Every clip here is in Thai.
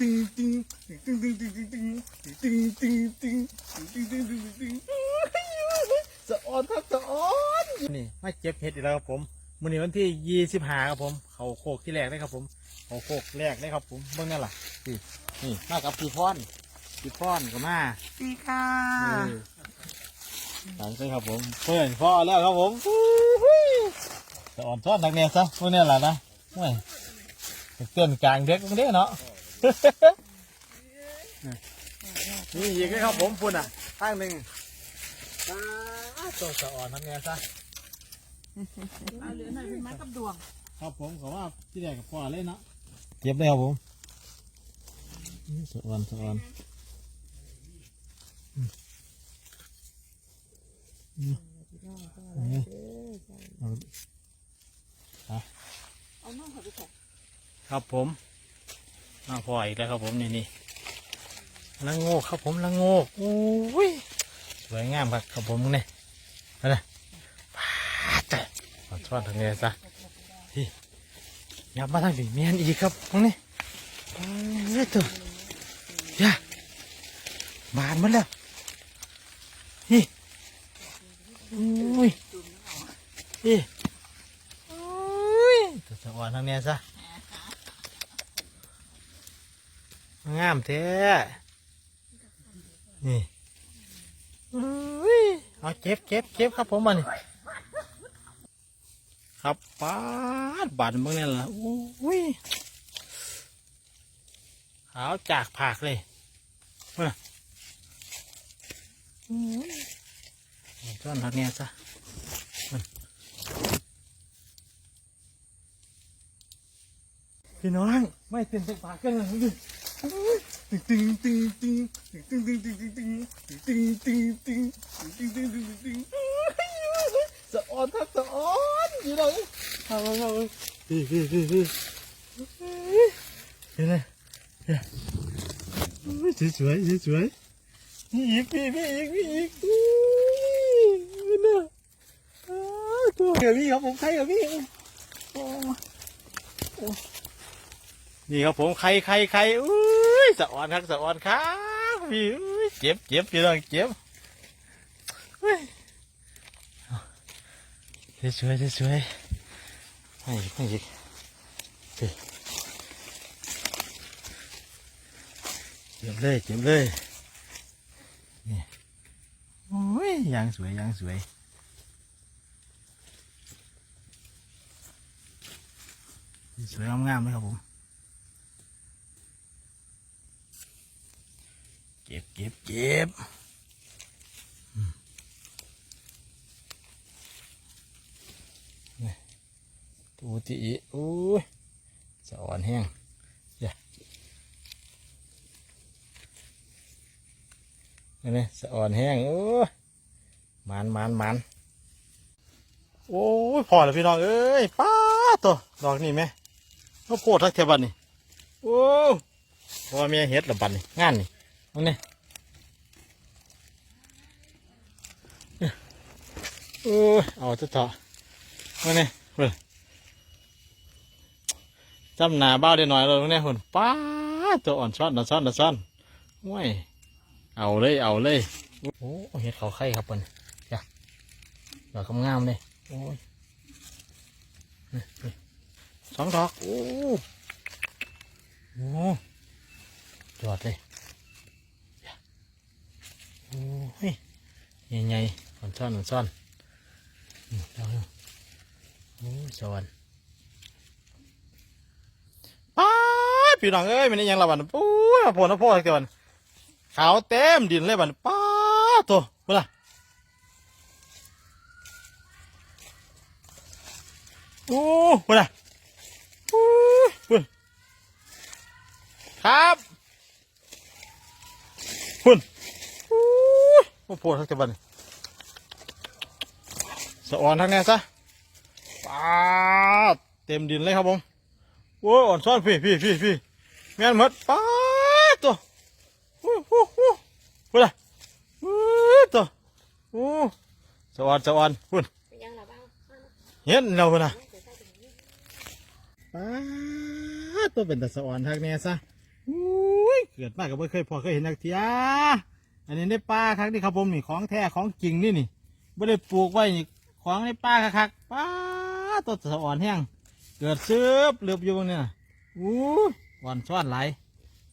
ตึงตึงตึงตึงตึงตึงตึงตึงตึงตึงตึงตึงตึงตึงตึงสะออนครับสะออนนี่มาเก็บเห็ดอีกแล้วครับผมมื้อนี้วันที่ยี่สิบห้าครับผม เขาโคกที่แรกเลยครับผมเขาโคกแรกเลยครับผมเบิ่งนั่นล่ะนี่นี่มากับพี่พรพี่พรก็มาดีค่ะหลังจากครับผม เพื่อนพ่อแล้วครับผมสะออนทอดนักเรียนซะพวกนี้แหละนะไม่เตือนกลางเด็กตรงนี้เนาะ นี่อีกแล้วครับผมพุ่นอะข้างหนึ่งตัวสะอ่อนทำไงซะเอาเหลือหน่อยเป็นไม้กับดวง ครับผมขอว่าที่แรกกับพ่อเลยเนาะเก็บเลยครับผมนี่สะอ่อนสะอ่อนอืมอืมนี่เอาเอาน้องเขาไปแขกครับผม มาพ่ออีกแล้วครับผมนี่นี่ละโงกครับผมละโงกโอ้ยสวยงามครับครับผมนี่อะไรปาดแต่ขอชอนทางนี้ซะพี่ยับมาทางนี้เมียนอีกครับตรงนี้โอ้ยตัวยาบานมันแล้วนี่โอ้ยนี่โอ้ยตัวสะอ่อนทางนี้ซะ งามแท้นี่อุ้ยเอาเจ็บเจ็บเจ็บครับผมมันครับปาดบาดมื่อนี่ยล่ะอุ้ยขาวจากผากเลยมาอุ้นทักเนี้ยซะพี่น้องไม่เต็มเต็มปากกันเลยดิ ตึงตึงตึงตึงตึงตึงตึงตึงตึงตึงตึงตึงตึงตึงตึงตึงสะออนครับสะออนอยู่ไหนเอาเอาเอาเฮ้ยเฮ้ยเฮ้ยเฮ้ยเห็นไหมสวยสวยสวยสวยนี่อีกพี่พี่อีกพี่อีกนี่ยตัวเกี่ยวพี่ครับผมใครกับพี่นี่ครับผมใครใครใครอุ้ ยสะอ่อนครับสะอ่อนครับพี่เจ็บเจ็บพี่น้องเจ็บเฮ้ยสวยสวยไม่ไม่ยิกเจ็บเลยเจ็บเลยนี่โอ้ยยางสวยยางสวยสวยงามๆเลยครับผม เก็บเก็บเก็บตูตีอีอู้ยสะอ่อนแห้งเดี๋ยวนี่นี่สะอ่อนแห้งโอ้ยมันมันมันโอ้ยพอแล้วพี่น้องเอ้ยป้าตัวดอกนี่ไหมก็โพดทักเทบันนี่โอ้พราะว่าเมียเฮ็ดละบันนี่งานนี่ เอาเนี่ยโอ้ยเอาจะเถอะมาเนี่ยเฮ้ยจำหนาบ้าได้หน่อยเราเนี่ยหุ่นป้าตัวอ่อนซ้อนอ่อนซ้อนอ่อนซ้อนว้ยเอาเลยเอาเลยโอ้เห็ดเขาไข่ครับเพิ่นจ้ะดอกงามเลยโอ้ยนี่นี่สองดอกโอ้โหจอดเลย โอ้ย ใหญ่ๆอ่อนซ่อนอ่อนซ่อนอืมเอาโอ้สวรรค์ป้าดพี่น้องเอ้ยมันยังละบันโอ้ยมาโผล่มาโผล่เกี่ยวบันขาวเต็มดินเลยบันป้าตัวเวลาโอ้เวลาโอ้เว้ยครับคุณ อ้โหทักแต่บันสะอ่อนทั้งแน่ซะปาดเต็มดินเลยครับผมโอ้ยอ่อนซ่อนพี่พี่พี่พี่แม่นหมดปาดตัวโอ้โหโอ้โหพูดละโอ้ตัวโอ้สะอ่อนสะอ่อนพูดเป็นเห็นเราพูดนะปาดตัวเป็นแต่สะอ่อนทักแน่ซะโอ้เกิดมากก็ไม่เคยพอเคยเห็นนักเทีย อันนี้ในป่าครั้งนี้ครับผมนี่ของแท้ของจริงนี่นี่ไม่ได้ปลูกไว้นี่ของในป่าคักๆป้าตัวสะอ่อนแห้งเกิดซึบเลือบอยู่บนเนี่ยอู้อ่อนช้อนไหลาย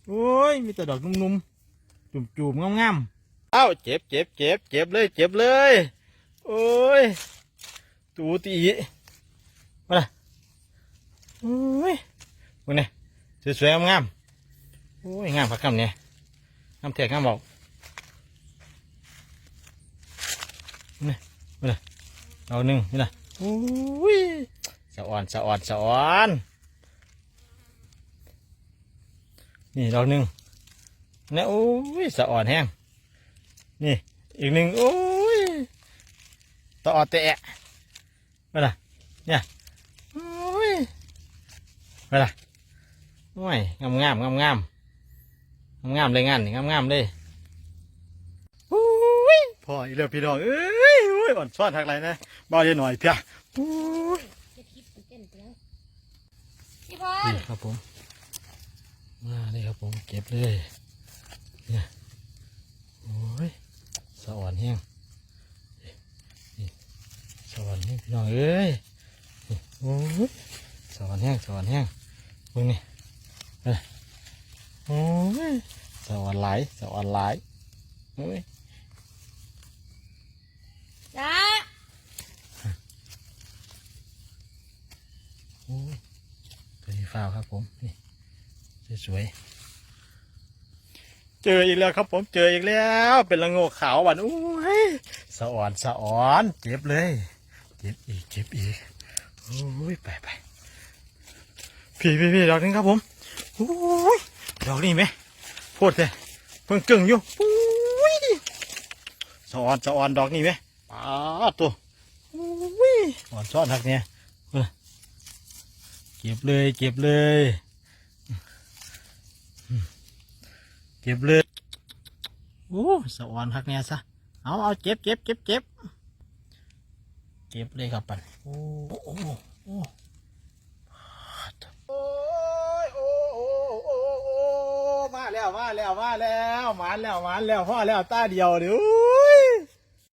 โอ้ยมีแต่ดอกนุ่มๆจุ่มๆงามๆเอ้าเจ็บเจ็บเจ็บเจ็บเลยเจ็บเลยโอ้ยตูตีมาละโอ้ยมึงเนี่ยสวยๆงามๆโอ้ยงามพักคำเนี่ยงามแทกงามบอก นี่มาละเอาหนึ่งนี่ละโอ้ยสะอ่อนสะอ่อนสะอ่อนนี่ดอกหนึ่งเนี่ยโอ้ยสะอ่อนแห้งนี่อีกหนึ่งโอ้ยต่อแตะไปละเนี่ยโอ้ยไปละโอ้ยงามงามงามงามงามงามเลยงานนี่งามงามเลยโอ้ยพออีกแล้วพี่น้องเอ้ยโอ้ยอ่อนซ้อนทักไรนะบ่าวเยอะหน่อยเพียโอ้ยพี่พรนี่ครับผม มาเลยครับผมเก็บเลยเนี่ยโอ้ยสะอ่อนแห้งสวรรค์แห้งพี่น้องเอ้ยนี่โอ้ยสวรรค์แห้งสวรรค์แห้งเบิ่งนี่เอ้ยโอ้ยสวรรค์ไหลายสวรรค์ไหลายโอ้ย จ้าโอ้ยตัวนี้ฟ้าวครับผม นี่สวยๆเจออีกแล้วครับผมเจออีกแล้ว เป็นละโงกขาวหวานโอ้ยสะอ่อนสะอ่อนเจ็บเลย เจ็บอีกเจ็บอีกโอ้ยไปไปพี่พี่พี่ดอกนึงครับผมโอ้ยดอกนี้ไหมโพดเลยเพิ่งกึ่งอยู่โอ้ยสะอ่อนสะอ่อนดอกนี้ไหม ป้าดตัวโอ้ยอ่อนซ้อนทักเนี่ยเออเก็บเลยเก็บเลย เก็บเลยโอ้สะอ่อนทักเนี่ยซะเอาเอาเจ็บเจ็บเจ็บเจ็บเก็บเลยครับปันโอ้โอ้โอ้โอ้ยโอ้โอ้โอ้โอ้มาแล้วมาแล้วมาแล้วมาแล้วมาแล้วพ่อแล้วตาเดียวเดี๋ยว